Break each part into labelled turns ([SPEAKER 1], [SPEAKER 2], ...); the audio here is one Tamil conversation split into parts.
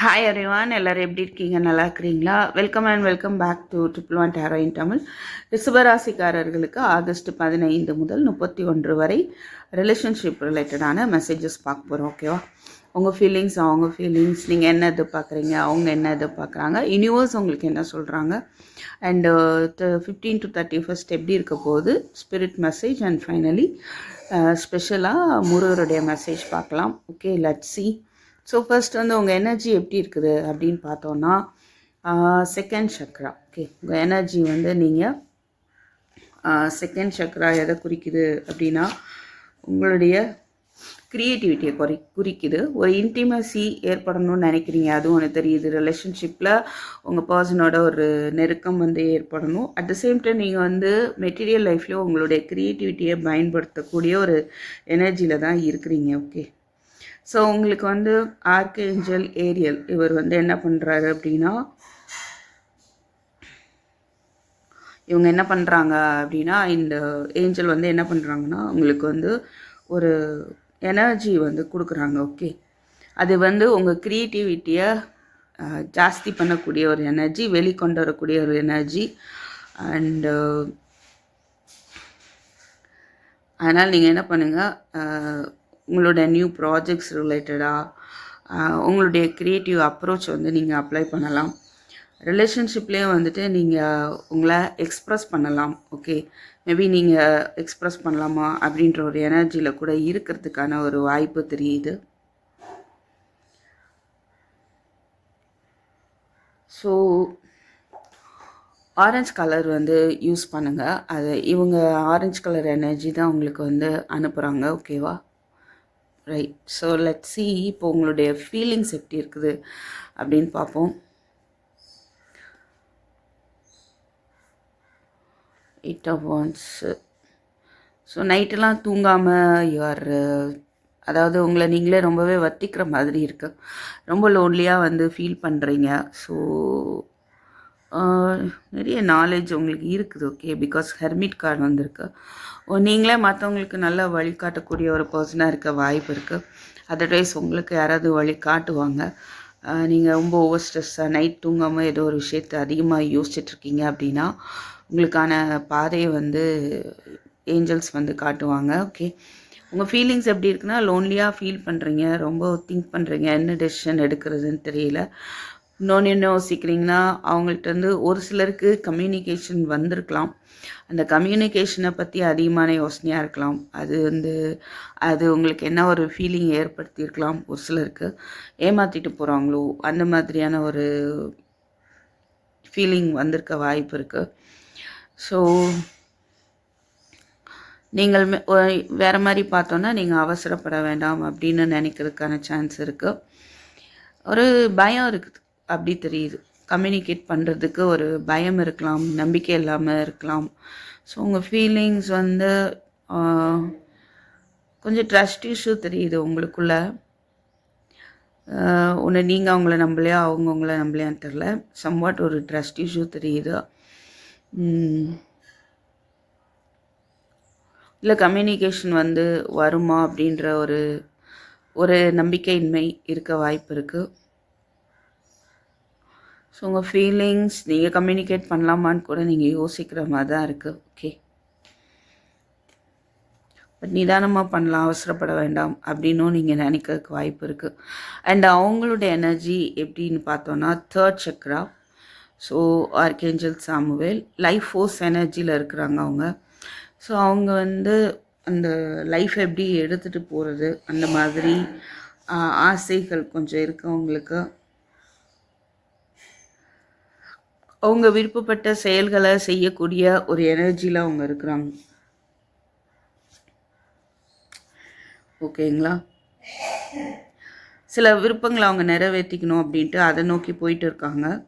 [SPEAKER 1] ஹாய் எவ்ரிவான் எல்லோரும் எப்படி இருக்கீங்க? நல்லா இருக்கிறீங்களா? Welcome and welcome back to triple one tarot in Tamil ரிஷபராசிக்காரர்களுக்கு ஆகஸ்ட் பதினைந்து முதல் முப்பத்தி ஒன்று வரை ரிலேஷன்ஷிப் ரிலேட்டடான மெசேஜஸ் பார்க்க போகிறோம் ஓகேவா உங்கள் ஃபீலிங்ஸ் அவங்க ஃபீலிங்ஸ் நீங்கள் என்ன எதிர்பார்க்குறீங்க? அவங்க என்ன எதிர்பார்க்குறாங்க? யூனிவர்ஸ் உங்களுக்கு என்ன சொல்கிறாங்க and fifteen to thirty first எப்படி இருக்க போகுது? ஸ்பிரிட் மெசேஜ் அண்ட் ஃபைனலி ஸ்பெஷலாக முருகருடைய மெசேஜ் பார்க்கலாம் okay let's see so first வந்து உங்கள் எனர்ஜி எப்படி இருக்குது அப்படின்னு பார்த்தோன்னா செகண்ட் சக்ரா ஓகே உங்கள் எனர்ஜி வந்து நீங்கள் செகண்ட் சக்ரா எதை குறிக்குது அப்படின்னா உங்களுடைய க்ரியேட்டிவிட்டியை குறை குறிக்குது. ஒரு இன்டிமசி ஏற்படணும்னு நினைக்கிறீங்க. அதுவும் எனக்கு தெரியுது. ரிலேஷன்ஷிப்பில் உங்கள் பர்சனோட ஒரு நெருக்கம் வந்து ஏற்படணும். அட் த சேம் டைம் நீங்கள் வந்து மெட்டீரியல் லைஃப்லேயும் உங்களுடைய க்ரியேட்டிவிட்டியை பயன்படுத்தக்கூடிய ஒரு எனர்ஜியில் தான் இருக்கிறீங்க. ஓகே ஸோ உங்களுக்கு வந்து ஆர்கேஞ்சல் ஏரியல் இவர் வந்து என்ன பண்ணுறாரு அப்படின்னா இவங்க என்ன பண்ணுறாங்க அப்படின்னா இந்த ஏஞ்சல் வந்து என்ன பண்ணுறாங்கன்னா உங்களுக்கு வந்து ஒரு எனர்ஜி வந்து கொடுக்குறாங்க ஓகே அது வந்து உங்கள் க்ரியேட்டிவிட்டியை ஜாஸ்தி பண்ணக்கூடிய ஒரு எனர்ஜி வெளிக்கொண்டு வரக்கூடிய ஒரு எனர்ஜி அண்டு அதனால் நீங்கள் என்ன பண்ணுங்கள் உங்களோட நியூ ப்ராஜெக்ட்ஸ் ரிலேட்டடாக உங்களுடைய க்ரியேட்டிவ் அப்ரோச் வந்து நீங்கள் அப்ளை பண்ணலாம். ரிலேஷன்ஷிப்லேயே வந்துட்டு நீங்கள் உங்களை எக்ஸ்ப்ரெஸ் பண்ணலாம் ஓகே மேபி நீங்கள் எக்ஸ்ப்ரெஸ் பண்ணலாமா அப்படின்ற ஒரு எனர்ஜியில் கூட இருக்கிறதுக்கான ஒரு வாய்ப்பு தெரியுது. ஸோ ஆரஞ்ச் கலர் வந்து யூஸ் பண்ணுங்கள் அது இவங்க ஆரஞ்ச் கலர் எனர்ஜி தான் உங்களுக்கு வந்து அனுப்புகிறாங்க ஓகேவா ரைட் ஸோ லெட் சி இப்போ உங்களுடைய ஃபீலிங்ஸ் எப்படி இருக்குது அப்படின்னு பார்ப்போம். எயிட் ஆஃப் ஒன்ஸு ஸோ நைட்டெல்லாம் தூங்காமல் யுவர் அதாவது உங்களை நீங்களே ரொம்பவே வத்திக்கிற மாதிரி இருக்கு. ரொம்ப லோன்லியாக வந்து ஃபீல் பண்ணுறீங்க ஸோ நிறைய நாலேஜ் உங்களுக்கு இருக்குது ஓகே பிகாஸ் ஹெர்மிட் கார்டு வந்திருக்கு. நீங்களே மற்றவங்களுக்கு நல்லா வழிகாட்டக்கூடிய ஒரு பர்சனாக இருக்க வாய்ப்பு இருக்குது அதர்வைஸ் உங்களுக்கு யாராவது வழி காட்டுவாங்க. நீங்கள் ரொம்ப ஓவர் ஸ்ட்ரெஸ்ஸாக நைட் தூங்காமல் ஏதோ ஒரு விஷயத்தை அதிகமாக யோசிச்சிட்ருக்கீங்க அப்படின்னா உங்களுக்கான பாதையை வந்து ஏஞ்சல்ஸ் வந்து காட்டுவாங்க ஓகே உங்கள் ஃபீலிங்ஸ் எப்படி இருக்குன்னா லோன்லியாக ஃபீல் பண்ணுறீங்க ரொம்ப திங்க் பண்ணுறீங்க என்ன டெசிஷன் எடுக்கிறதுன்னு தெரியல. இன்னொன்று என்ன யோசிக்கிறீங்கன்னா அவங்கள்ட்ட வந்து ஒரு சிலருக்கு கம்யூனிகேஷன் வந்திருக்கலாம். அந்த கம்யூனிகேஷனை பற்றி அதிகமான யோசனையாக இருக்கலாம். அது வந்து அது உங்களுக்கு என்ன ஒரு ஃபீலிங் ஏற்படுத்தியிருக்கலாம் ஒரு சிலருக்கு. ஏமாற்றிட்டு போகிறாங்களோ அந்த மாதிரியான ஒரு ஃபீலிங் வந்திருக்க வாய்ப்பு இருக்குது ஸோ நீங்கள் வேறு மாதிரி பார்த்தோன்னா நீங்கள் அவசரப்பட வேண்டாம் அப்படின்னு நினைக்கிறதுக்கான சான்ஸ் இருக்குது ஒரு பயம் இருக்குது. அப்படி தெரியுது. கம்யூனிகேட் பண்ணுறதுக்கு ஒரு பயம் இருக்கலாம் நம்பிக்கை இல்லாமல் இருக்கலாம். ஸோ உங்கள் ஃபீலிங்ஸ் வந்து கொஞ்சம் ட்ரஸ்ட் இஷ்யூ தெரியுது உங்களுக்குள்ள. ஒன்று நீங்கள் அவங்கள நம்பலையா அவங்க உங்கள நம்பலையான்னு தெரில சம்வாட் ஒரு ட்ரஸ்ட் இஷ்யூ தெரியுது. இல்லை கம்யூனிகேஷன் வந்து வருமா அப்படின்ற ஒரு ஒரு நம்பிக்கையின்மை இருக்க வாய்ப்பு இருக்குது ஸோ உங்கள் ஃபீலிங்ஸ் நீங்கள் கம்யூனிகேட் பண்ணலாமான்னு கூட நீங்கள் யோசிக்கிற மாதிரி தான் இருக்குது ஓகே பட் நிதானமாக பண்ணலாம் அவசரப்பட வேண்டாம் அப்படின்னும் நீங்கள் நினைக்கிறதுக்கு வாய்ப்பு இருக்குது அண்ட் அவங்களோட எனர்ஜி எப்படின்னு பார்த்தோன்னா third chakra so archangel Samuel life force எனர்ஜியில் இருக்கிறாங்க அவங்க. ஸோ அவங்க வந்து அந்த லைஃப் எப்படி எடுத்துகிட்டு போகிறது அந்த மாதிரி ஆசைகள் கொஞ்சம் இருக்குது அவங்களுக்கு அவங்க விருப்பப்பட்ட செயல்களை செய்யக்கூடிய ஒரு எனர்ஜியில் அவங்க இருக்கிறாங்க. ஓகேங்களா? சில விருப்பங்களை அவங்க நிறைவேற்றிக்கணும் அப்படின்ட்டு அதை நோக்கி போயிட்டு இருக்காங்க.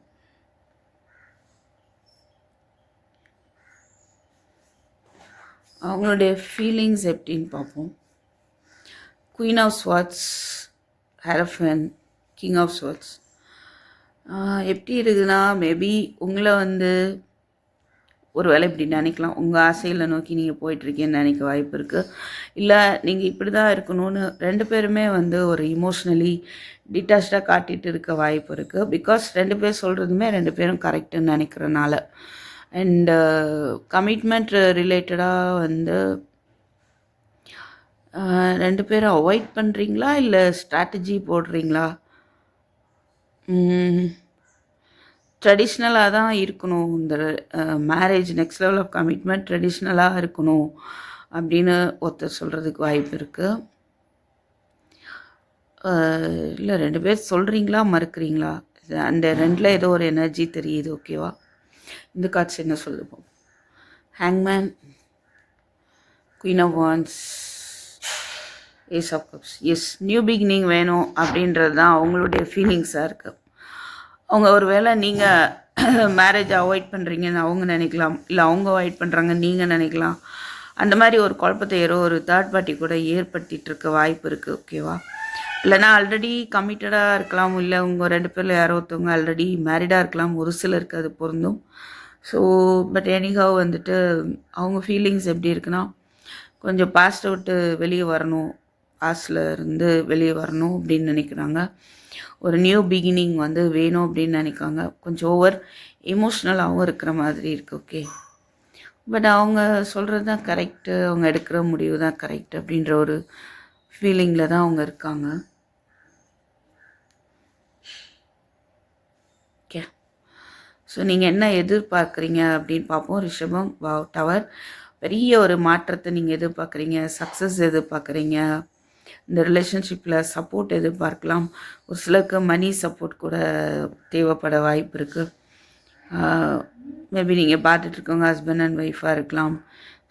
[SPEAKER 1] அவங்களுடைய ஃபீலிங்ஸ் எப்படின்னு பார்ப்போம். Queen of swords hierophant king of swords எப்படி இருக்குதுன்னா மேபி உங்களை வந்து ஒரு வேளை இப்படி நினைக்கலாம். உங்கள் ஆசையில் நோக்கி நீங்கள் போயிட்டுருக்கீங்கன்னு நினைக்க வாய்ப்பு இருக்குது இல்லை நீங்கள் இப்படி தான் இருக்கணும்னு ரெண்டு பேருமே வந்து ஒரு இமோஷ்னலி டிட்டாச்சாக காட்டிகிட்டு இருக்க வாய்ப்பு இருக்குது பிகாஸ் ரெண்டு பேர் சொல்கிறதுமே ரெண்டு பேரும் கரெக்டுன்னு நினைக்கிறனால. அண்டு கமிட்மெண்ட் ரிலேட்டடாக வந்து ரெண்டு பேரும் அவாய்ட் பண்ணுறீங்களா இல்லை ஸ்ட்ராட்டஜி போடுறீங்களா? ட்ரெடிஷ்னலாக தான் இருக்கணும். இந்த marriage next level of commitment ட்ரெடிஷ்னலாக இருக்கணும் அப்படின்னு ஒருத்தர் சொல்கிறதுக்கு வாய்ப்பு இருக்குது இல்லை ரெண்டு பேர் சொல்கிறீங்களா மறுக்கிறீங்களா? அந்த ரெண்டில் ஏதோ ஒரு எனர்ஜி தெரியுது ஓகேவா இந்த காட்சி என்ன சொல்லுவோம் ஹேங்மேன் queen of wands ace of cups as new beginning வேணும் அப்படின்றது தான் அவங்களுடைய ஃபீலிங்ஸாக இருக்குது அவங்க ஒரு வேளை நீங்கள் மேரேஜ் அவாய்ட் பண்ணுறீங்கன்னு அவங்க நினைக்கலாம். இல்லை அவங்க அவாய்ட் பண்ணுறாங்க நீங்கள் நினைக்கலாம். அந்த மாதிரி ஒரு குழப்பத்தை யாரோ ஒரு தேர்ட் பார்ட்டி கூட ஏற்படுத்திட்டு இருக்க வாய்ப்பு இருக்குது ஓகேவா இல்லைனா ஆல்ரெடி கமிட்டடாக இருக்கலாம் இல்லை உங்கள் ரெண்டு பேரில் யாரோ ஒருத்தவங்க ஆல்ரெடி மேரிடாக இருக்கலாம் ஒரு சிலருக்கு அது பொருந்தும். ஸோ பட் எனிஹாவ் வந்துட்டு அவங்க ஃபீலிங்ஸ் எப்படி இருக்குன்னா கொஞ்சம் பாஸ்ட் விட்டு வெளியே வரணும். பாஸ்டில் இருந்து வெளியே வரணும் அப்படின்னு நினைக்கிறாங்க. ஒரு நியூ பிகினிங் வந்து வேணும் அப்படின்னு நினைக்காங்க கொஞ்சம் ஓவர் எமோஷ்னலாகவும் இருக்கிற மாதிரி இருக்குது ஓகே பட் அவங்க சொல்கிறது தான் கரெக்டு அவங்க எடுக்கிற முடிவு தான் கரெக்ட் அப்படின்ற ஒரு ஃபீலிங்கில் தான் அவங்க இருக்காங்க. ஓகே ஸோ நீங்கள் என்ன எதிர்பார்க்குறீங்க அப்படின்னு பார்ப்போம். ரிஷபம் டவர் பெரிய ஒரு மாற்றத்தை நீங்கள் எதிர்பார்க்குறீங்க சக்ஸஸ் எதிர்பார்க்குறீங்க. இந்த ரிலேஷன்ஷிப்பில் சப்போர்ட் எதிர்பார்க்கலாம். ஒரு சிலருக்கு மணி சப்போர்ட் கூட தேவைப்பட வாய்ப்பு இருக்குது மேபி நீங்கள் பார்த்துட்ருக்கவங்க ஹஸ்பண்ட் அண்ட் ஒய்ஃபாக இருக்கலாம்.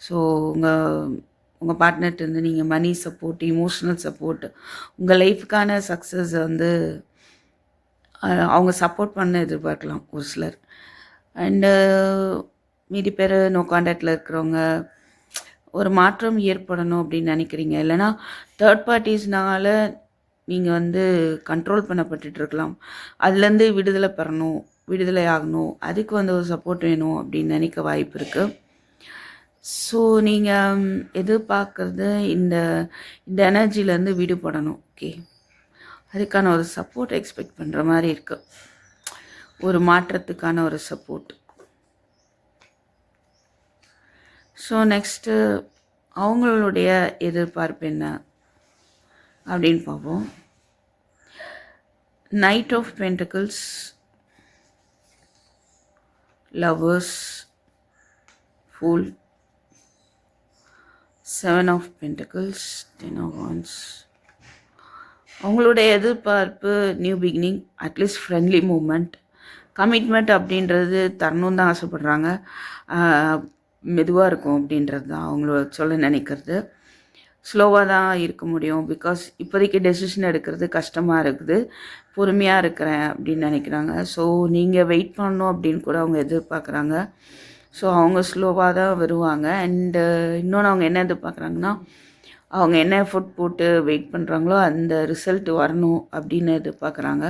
[SPEAKER 1] ஸோ உங்கள் உங்கள் பார்ட்னர்ட்டு இருந்து நீங்கள் மணி சப்போர்ட் இமோஷ்னல் சப்போர்ட் உங்கள் லைஃப்க்கான சக்ஸஸ் வந்து அவங்க சப்போர்ட் பண்ண எதிர்பார்க்கலாம் ஒரு சிலர். அண்டு மீதி பேர் நோ காண்டாக்டில் இருக்கிறவங்க ஒரு மாற்றம் ஏற்படணும் அப்படின்னு நினைக்கிறீங்க. இல்லைன்னா தேர்ட் பார்ட்டிஸ்னால நீங்கள் வந்து கண்ட்ரோல் பண்ணப்பட்டுட்டு இருக்கலாம். அதுலேருந்து விடுதலை பெறணும் விடுதலை ஆகணும் அதுக்கு வந்து ஒரு சப்போர்ட் வேணும் அப்படின்னு நினைக்க வாய்ப்பு இருக்குது ஸோ நீங்கள் எதிர்பார்க்குறது இந்த இந்த எனர்ஜிலேருந்து விடுபடணும் ஓகே அதுக்கான ஒரு சப்போர்ட் எக்ஸ்பெக்ட் பண்ணுற மாதிரி இருக்குது ஒரு மாற்றத்துக்கான ஒரு சப்போர்ட் ஸோ நெக்ஸ்ட்டு அவங்களுடைய எதிர்பார்ப்பு என்ன? அப்படின்னு பார்ப்போம். Knight of pentacles lovers fool seven of pentacles ten of wands அவங்களுடைய எதிர்பார்ப்பு new beginning at least friendly moment commitment அப்படின்றது தரணும்னு தான் ஆசைப்பட்றாங்க. மெதுவாக இருக்கும் அப்படின்றது தான் அவங்கள சொல்ல நினைக்கிறது. ஸ்லோவாக தான் இருக்க முடியும். பிகாஸ் இப்போதைக்கு டெசிஷன் எடுக்கிறது கஷ்டமாக இருக்குது. பொறுமையாக இருக்கிறேன் அப்படின்னு நினைக்கிறாங்க. ஸோ நீங்கள் வெயிட் பண்ணணும் அப்படின்னு கூட அவங்க எதிர்பார்க்குறாங்க. ஸோ அவங்க ஸ்லோவாக தான் வருவாங்க. அண்டு uh, இன்னொன்று அவங்க என்ன எதிர்பார்க்குறாங்கன்னா அவங்க என்ன ஃபுட் போட்டு வெயிட் பண்ணுறாங்களோ அந்த ரிசல்ட் வரணும் அப்படின்னு எதிர்பார்க்குறாங்க.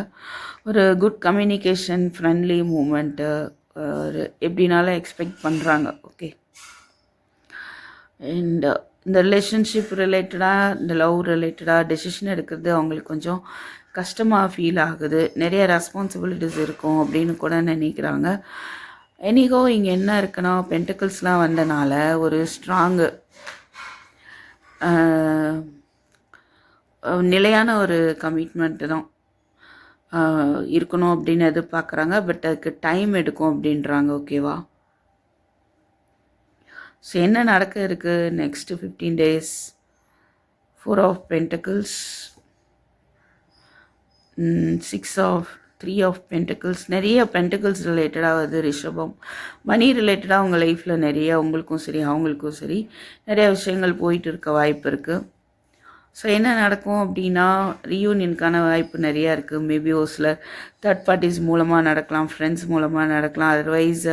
[SPEAKER 1] ஒரு குட் கம்யூனிகேஷன் ஃப்ரெண்ட்லி மூமெண்ட்டு எப்படினாலும் எக்ஸ்பெக்ட் பண்ணுறாங்க ஓகே அண்ட் uh, இந்த ரிலேஷன்ஷிப் ரிலேட்டடாக இந்த லவ் ரிலேட்டடாக டெசிஷன் எடுக்கிறது அவங்களுக்கு கொஞ்சம் கஷ்டமாக ஃபீல் ஆகுது. நிறைய ரெஸ்பான்சிபிலிட்டிஸ் இருக்கும் அப்படின்னு கூட நினைக்கிறாங்க. எனிகோ இங்கே என்ன இருக்குன்னா பென்டக்கிள்ஸ்லாம் வந்தனால ஒரு ஸ்ட்ராங்கு நிலையான ஒரு கமிட்மெண்ட்டு தான் இருக்கணும் அப்படின்னு எதிர்பார்க்குறாங்க. பட் அதுக்கு டைம் எடுக்கும் அப்படின்றாங்க ஓகேவா ஸோ என்ன நடக்க இருக்குது next fifteen days four of pentacles six of three of pentacles நிறைய பென்டக்கிள்ஸ் ரிலேட்டடாக வருது ரிஷபம். மணி ரிலேட்டடாக உங்கள் லைஃப்பில் நிறைய உங்களுக்கும் சரி அவங்களுக்கும் சரி நிறைய விஷயங்கள் போயிட்டு இருக்க வாய்ப்பு இருக்குது ஸோ என்ன நடக்கும் அப்படின்னா ரீயூனியனுக்கான வாய்ப்பு நிறையா இருக்குது மேபி ஒரு சில தேர்ட் பார்ட்டிஸ் மூலமாக நடக்கலாம் ஃப்ரெண்ட்ஸ் மூலமாக நடக்கலாம். அதர்வைஸ்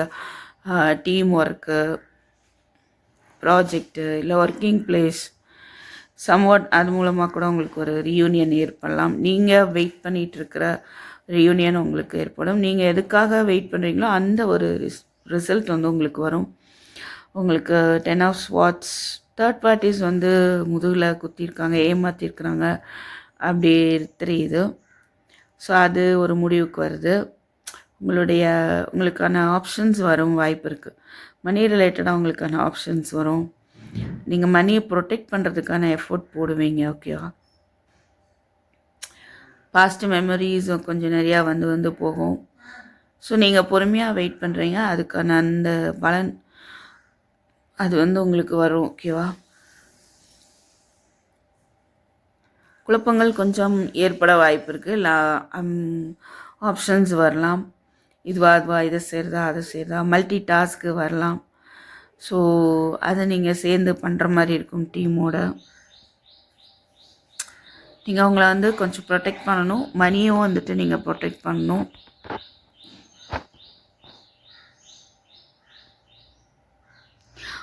[SPEAKER 1] டீம் ஒர்க்கு ப்ராஜெக்ட்டு இல்லை ஒர்க்கிங் பிளேஸ் சம்வாட் அது மூலமாக கூட உங்களுக்கு ஒரு ரியூனியன் ஏற்படலாம். நீங்கள் வெயிட் பண்ணிகிட்டு இருக்கிற ரியூனியன் உங்களுக்கு ஏற்படும். நீங்கள் எதுக்காக வெயிட் பண்ணுறீங்களோ அந்த ஒரு ரிசல்ட் வந்து உங்களுக்கு வரும். உங்களுக்கு ten of swords third parties வந்து முதுகில் குத்திருக்காங்க ஏமாற்றிருக்கிறாங்க அப்படி தெரியுது. ஸோ அது ஒரு முடிவுக்கு வருது. உங்களுடைய உங்களுக்கான ஆப்ஷன்ஸ் வரும் வாய்ப்பு இருக்குது மணி ரிலேட்டடாக உங்களுக்கான ஆப்ஷன்ஸ் வரும். நீங்கள் மணியை ப்ரொடெக்ட் பண்ணுறதுக்கான எஃபோர்ட் போடுவீங்க ஓகேவா பாஸ்ட் மெமரிஸும் கொஞ்சம் நிறையா வந்து வந்து போகும். ஸோ நீங்கள் பொறுமையாக வெயிட் பண்ணுறீங்க அதுக்கான அந்த பலன் அது வந்து உங்களுக்கு வரும் ஓகேவா குழப்பங்கள் கொஞ்சம் ஏற்பட வாய்ப்பு இருக்குது லா ஆப்ஷன்ஸ் um, வரலாம். இதுவா அதுவா இதை செய்கிறதா அதை செய்கிறதா மல்டி டாஸ்க்கு வரலாம். ஸோ அதை நீங்கள் சேர்ந்து பண்ணுற மாதிரி இருக்கும் டீமோட நீங்கள் அவங்கள வந்து கொஞ்சம் ப்ரொடெக்ட் பண்ணணும். மணியும் வந்துட்டு நீங்கள் ப்ரொடெக்ட் பண்ணணும்.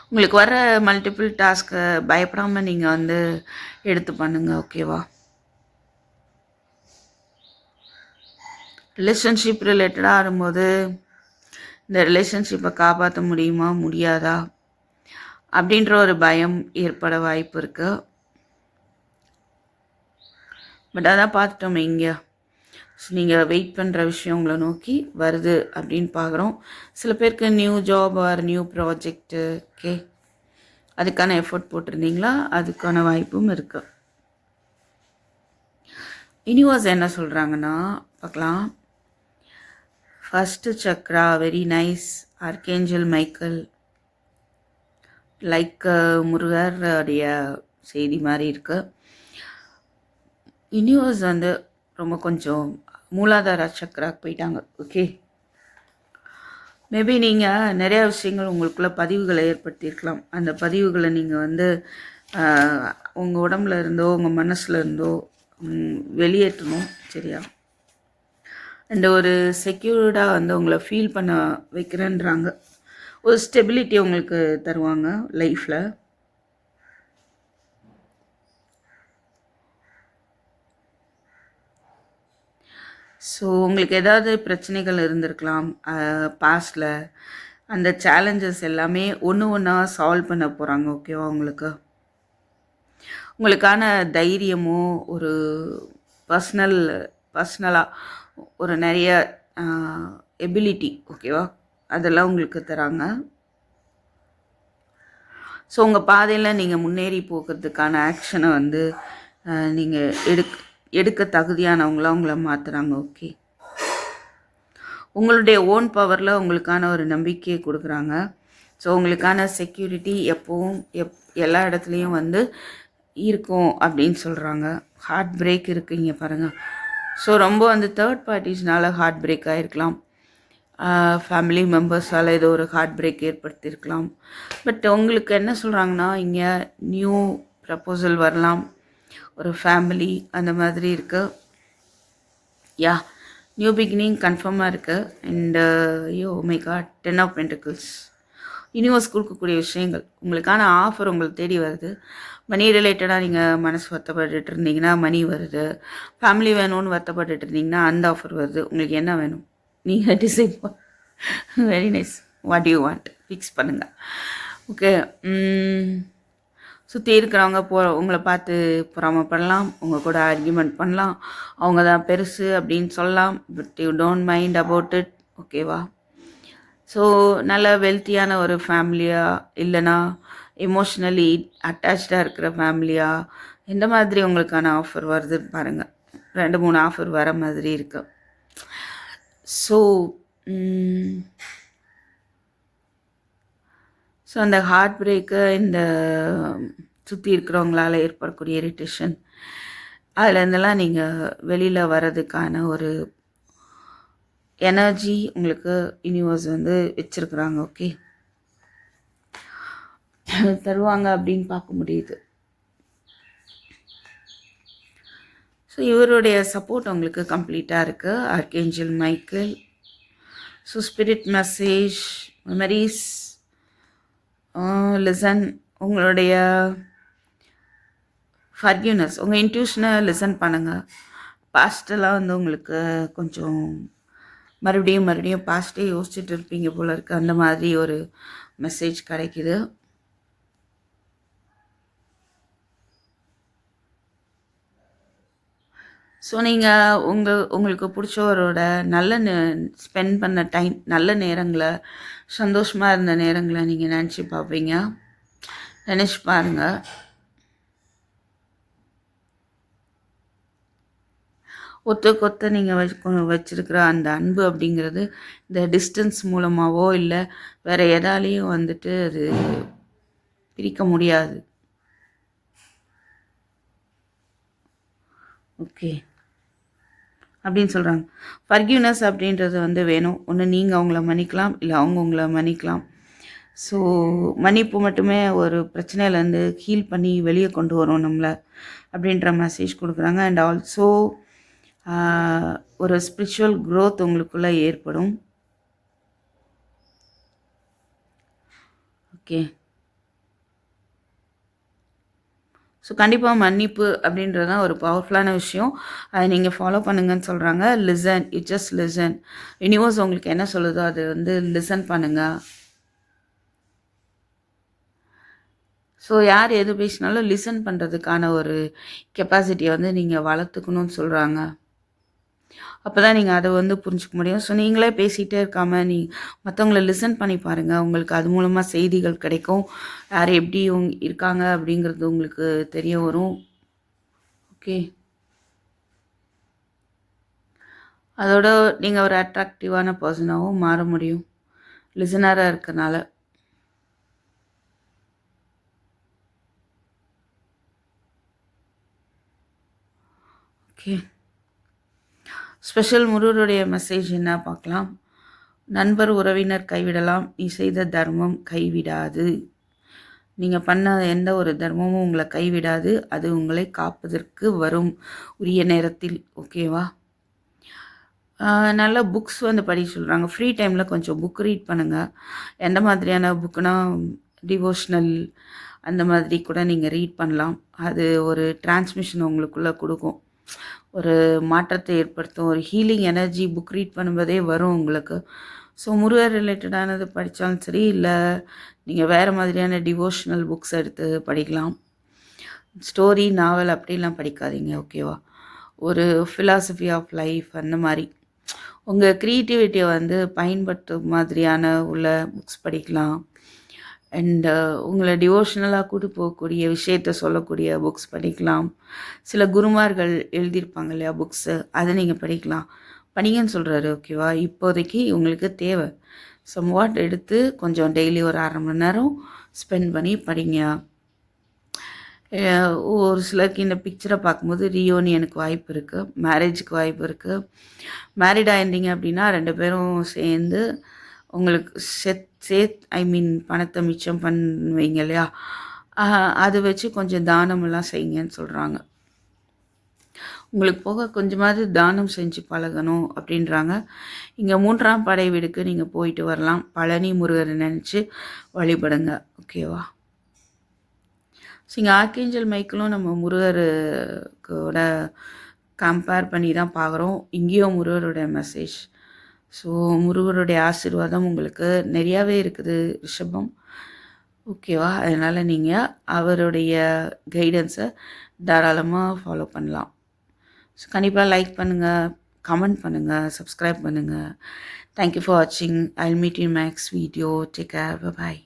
[SPEAKER 1] உங்களுக்கு வர மல்டிபிள் டாஸ்க்கை பயப்படாமல் நீங்கள் வந்து எடுத்து பண்ணுங்கள் ஓகேவா ரிலேஷன்ஷிப் ரிலேட்டடாக வரும்போது இந்த ரிலேஷன்ஷிப்பை காப்பாற்ற முடியுமா? முடியாதா? அப்படின்ற ஒரு பயம் ஏற்பட வாய்ப்பு இருக்குது பட் அதான் பார்த்துட்டோம் இங்கே. ஸோ நீங்கள் வெயிட் பண்ணுற விஷயம் உங்களை நோக்கி வருது அப்படின்னு பார்க்குறோம். சில பேருக்கு new job or new project okay அதுக்கான எஃபோர்ட் போட்டிருந்தீங்களா? அதுக்கான வாய்ப்பும் இருக்குது யூனிவர்ஸ் என்ன சொல்கிறாங்கன்னா பார்க்கலாம். First chakra very nice archangel Michael like முருகருடைய செய்தி மாதிரி இருக்குது யூனிவர்ஸ் வந்து ரொம்ப கொஞ்சம் மூலாதார சக்கராக்கு போயிட்டாங்க. ஓகே மேபி நீங்கள் நிறையா விஷயங்கள் உங்களுக்குள்ள பதிவுகளை ஏற்படுத்தியிருக்கலாம். அந்த பதிவுகளை நீங்கள் வந்து உங்கள் உடம்புல இருந்தோ உங்கள் மனசில் இருந்தோ வெளியேற்றணும். சரியா? அண்ட் ஒரு செக்யூர்டாக வந்து உங்களை ஃபீல் பண்ண வைக்கிறேன்றாங்க. ஒரு ஸ்டெபிலிட்டி உங்களுக்கு தருவாங்க லைஃப்பில் ஸோ உங்களுக்கு ஏதாவது பிரச்சனைகள் இருந்திருக்கலாம் பாஸ்டில் அந்த சேலஞ்சஸ் எல்லாமே ஒன்று ஒன்றா சால்வ் பண்ண போகிறாங்க ஓகேவா உங்களுக்கு? உங்களுக்கான தைரியமும் ஒரு பர்ஸ்னல் பர்ஸ்னலாக ஒரு நிறைய எபிலிட்டி ஓகேவா அதெல்லாம் உங்களுக்கு தராங்க. ஸோ உங்கள் பாதையில் நீங்கள் முன்னேறி போகிறதுக்கான ஆக்ஷனை வந்து நீங்கள் எடுக் எடுக்க தகுதியானவங்களாக உங்களை மாற்றுறாங்க ஓகே உங்களுடைய ஓன் பவரில் உங்களுக்கான ஒரு நம்பிக்கையை கொடுக்குறாங்க. ஸோ உங்களுக்கான செக்யூரிட்டி எப்போவும் எப் எல்லா இடத்துலையும் வந்து இருக்கும் அப்படின்னு சொல்கிறாங்க ஹார்ட் பிரேக் இருக்குங்க பாருங்கள் ஸோ ரொம்ப வந்து தேர்ட் பார்ட்டிஸ்னால ஹார்ட் பிரேக் ஆகிருக்கலாம் ஃபேமிலி மெம்பர்ஸால் ஏதோ ஒரு ஹார்ட் பிரேக் ஏற்படுத்தியிருக்கலாம். பட் உங்களுக்கு என்ன சொல்கிறாங்கன்னா இங்கே நியூ ப்ரப்போசல் வரலாம். ஒரு ஃபேமிலி அந்த மாதிரி இருக்குது யா நியூ பிகினிங் கன்ஃபார்மாக இருக்குது அண்டு ஐயோ மேகா டென் ஆஃப் பென்டிகிள்ஸ் யூனிவர்ஸ் கொடுக்கக்கூடிய விஷயங்கள். உங்களுக்கான ஆஃபர் உங்களுக்கு தேடி வருது. மணி ரிலேட்டடாக நீங்கள் மனசு வருத்தப்பட்டுட்டு இருந்தீங்கன்னா மணி வருது. ஃபேமிலி வேணும்னு வருத்தப்பட்டுட்டு இருந்தீங்கன்னா அந்த ஆஃபர் வருது. உங்களுக்கு என்ன வேணும்? நீங்கள் decide very nice what you want fix பண்ணுங்கள் ஓகே சுற்றி இருக்கிறவங்க போ உங்களை பார்த்து பொறாமப்படலாம். உங்கள் கூட ஆர்கியூமெண்ட் பண்ணலாம். அவங்க தான் பெருசு அப்படின்னு சொல்லலாம். But you don't mind about it ஓகேவா ஸோ நல்ல வெல்த்தியான ஒரு ஃபேமிலியாக இல்லைன்னா எமோஷ்னலி அட்டாச்சாக இருக்கிற ஃபேமிலியாக எந்த மாதிரி உங்களுக்கான ஆஃபர் வருதுன்னு பாருங்கள் ரெண்டு மூணு ஆஃபர் வர மாதிரி இருக்கு. ஸோ ஸோ அந்த ஹார்ட் பிரேக்கு இந்த சுற்றி இருக்கிறவங்களால ஏற்படக்கூடிய இரிட்டேஷன் அதுலேருந்தெல்லாம் நீங்கள் வெளியில் வர்றதுக்கான ஒரு எனர்ஜி உங்களுக்கு யூனிவர்ஸ் வந்து வச்சுருக்குறாங்க ஓகே தருவாங்க அப்படின்னு பார்க்க முடியுது. ஸோ இவருடைய சப்போர்ட் உங்களுக்கு கம்ப்ளீட்டாக இருக்குது archangel Michael so spirit message memories listen உங்களுடைய ஃபர்கியூனஸ் உங்கள் இன்ட்யூஷனை லிசன் பண்ணுங்கள் பாஸ்டெல்லாம் வந்து உங்களுக்கு கொஞ்சம் மறுபடியும் மறுபடியும் பாஸ்ட்டே யோசிச்சுட்டு இருப்பீங்க போல் இருக்குது அந்த மாதிரி ஒரு மெசேஜ் கிடைக்குது. ஸோ நீங்கள் உங்கள் உங்களுக்கு பிடிச்சவரோட நல்ல ஸ்பெண்ட் பண்ண டைம் நல்ல நேரங்களை சந்தோஷமாக இருந்த நேரங்களை நீங்கள் நினச்சி பார்ப்பீங்க நினச்சி பாருங்கள் ஒத்த கொத்த நீங்கள் வச்சு வச்சுருக்கிற அந்த அன்பு அப்படிங்கிறது இந்த டிஸ்டன்ஸ் மூலமாகவோ இல்லை வேறு எதாலேயும் வந்துட்டு அது பிரிக்க முடியாது. ஓகே அப்படின்னு சொல்கிறாங்க ஃபர்கியூனஸ் அப்படின்றது வந்து வேணும். ஒன்று நீங்கள் அவங்கள மன்னிக்கலாம் இல்லை அவங்க உங்களை மன்னிக்கலாம். ஸோ மன்னிப்பு மட்டுமே ஒரு பிரச்சனையிலேருந்து ஹீல் பண்ணி வெளியே கொண்டு வரும் நம்மளை அப்படின்ற மெசேஜ் கொடுக்குறாங்க. அண்ட் ஆல்சோ ஒரு ஸ்பிரிச்சுவல் க்ரோத் உங்களுக்குள்ளே ஏற்படும். ஓகே ஸோ கண்டிப்பாக மன்னிப்பு அப்படின்றது தான் ஒரு பவர்ஃபுல்லான விஷயம். அதை நீங்கள் ஃபாலோ பண்ணுங்கன்னு சொல்கிறாங்க listen it just listen universe உங்களுக்கு என்ன சொல்லுதோ அது வந்து லிசன் பண்ணுங்கள் ஸோ யார் எது பேசினாலும் லிசன் பண்ணுறதுக்கான ஒரு கெப்பாசிட்டியை வந்து நீங்கள் வளர்த்துக்கணும்னு சொல்கிறாங்க அப்போ தான் நீங்கள் அதை வந்து புரிஞ்சுக்க முடியும். ஸோ நீங்களே பேசிகிட்டே இருக்காமல் நீ மற்றவங்கள லிசன் பண்ணி பாருங்கள் உங்களுக்கு அது மூலமாக செய்திகள் கிடைக்கும். யார் எப்படி இருக்காங்க அப்படிங்கிறது உங்களுக்கு தெரிய வரும். ஓகே அதோட நீங்கள் ஒரு அட்ராக்டிவான பர்சனாகவும் மாற முடியும். லிசனராக இருக்கனால ஓகே ஸ்பெஷல் முருகருடைய மெசேஜ் என்ன பார்க்கலாம்? நண்பர் உறவினர் கைவிடலாம் நீ செய்த தர்மம் கைவிடாது. நீங்கள் பண்ண எந்த ஒரு தர்மமும் உங்களை கைவிடாது அது உங்களை காப்பதற்கு வரும். உரிய நேரத்தில் ஓகேவா நல்ல புக்ஸ் வந்து படிக்க சொல்கிறாங்க ஃப்ரீ டைமில் கொஞ்சம் புக் ரீட் பண்ணுங்கள் எந்த மாதிரியான புக்குனா டிவோஷ்னல் அந்த மாதிரி கூட நீங்கள் ரீட் பண்ணலாம். அது ஒரு டிரான்ஸ்மிஷன் உங்களுக்குள்ளே கொடுக்கும். ஒரு மாற்றத்தை ஏற்படுத்தும் ஒரு ஹீலிங் எனர்ஜி புக் ரீட் பண்ணும்போதே வரும் உங்களுக்கு. ஸோ முருகர் ரிலேட்டடானது படித்தாலும் சரி இல்லை நீங்கள் வேறு மாதிரியான டிவோஷனல் புக்ஸ் எடுத்து படிக்கலாம். ஸ்டோரி நாவல் அப்படிலாம் படிக்காதீங்க ஓகேவா ஒரு ஃபிலாசபி ஆஃப் லைஃப் அந்த மாதிரி. உங்கள் க்ரியேட்டிவிட்டியை வந்து பயன்படுத்தும் மாதிரியான உள்ள புக்ஸ் படிக்கலாம். அண்டு uh, உங்களை டிவோஷனலாக கூட்டு போகக்கூடிய விஷயத்த சொல்லக்கூடிய புக்ஸ் படிக்கலாம். சில குருமார்கள் எழுதியிருப்பாங்க இல்லையா புக்ஸு அதை நீங்கள் படிக்கலாம். படிங்கன்னு சொல்கிறாரு ஓகேவா இப்போதைக்கு உங்களுக்கு தேவை. சம் வாட் எடுத்து கொஞ்சம் டெய்லி ஒரு அரை மணி நேரம் ஸ்பெண்ட் பண்ணி படிங்க. ஒரு சிலருக்கு இந்த பிக்சரை பார்க்கும்போது ரியோனியனுக்கு வாய்ப்பு இருக்குது மேரேஜுக்கு வாய்ப்பு இருக்குது மேரிட் ஆயிருந்தீங்க அப்படின்னா ரெண்டு பேரும் சேர்ந்து உங்களுக்கு செத் சேத் ஐ மீன் பணத்தை மிச்சம் பண்ணுவீங்க இல்லையா அதை வச்சு கொஞ்சம் தானமெல்லாம் செய்யுங்கன்னு சொல்கிறாங்க உங்களுக்கு போக கொஞ்சமாவது தானம் செஞ்சு பழகணும் அப்படின்றாங்க. இங்கே மூன்றாம் படை வீடுக்கு நீங்கள் போயிட்டு வரலாம். பழனி முருகரை நினச்சி வழிபடுங்க. ஓகேவா? ஸோ இங்கே ஆர்கேஞ்சல் மைக்கிளும் நம்ம முருகருக்கோட கம்பேர் பண்ணி தான் பார்க்குறோம். இங்கேயும் முருகரோட மெசேஜ் ஸோ முருகருடைய ஆசீர்வாதம் உங்களுக்கு நிறையாவே இருக்குது ரிஷபம். ஓகேவா அதனால் நீங்கள் அவருடைய கைடன்ஸை தாராளமாக ஃபாலோ பண்ணலாம். ஸோ கண்டிப்பாக லைக் பண்ணுங்கள் கமெண்ட் பண்ணுங்கள் சப்ஸ்கிரைப் பண்ணுங்கள் தேங்க்யூ ஃபார் வாட்சிங் I meet you next video take care bye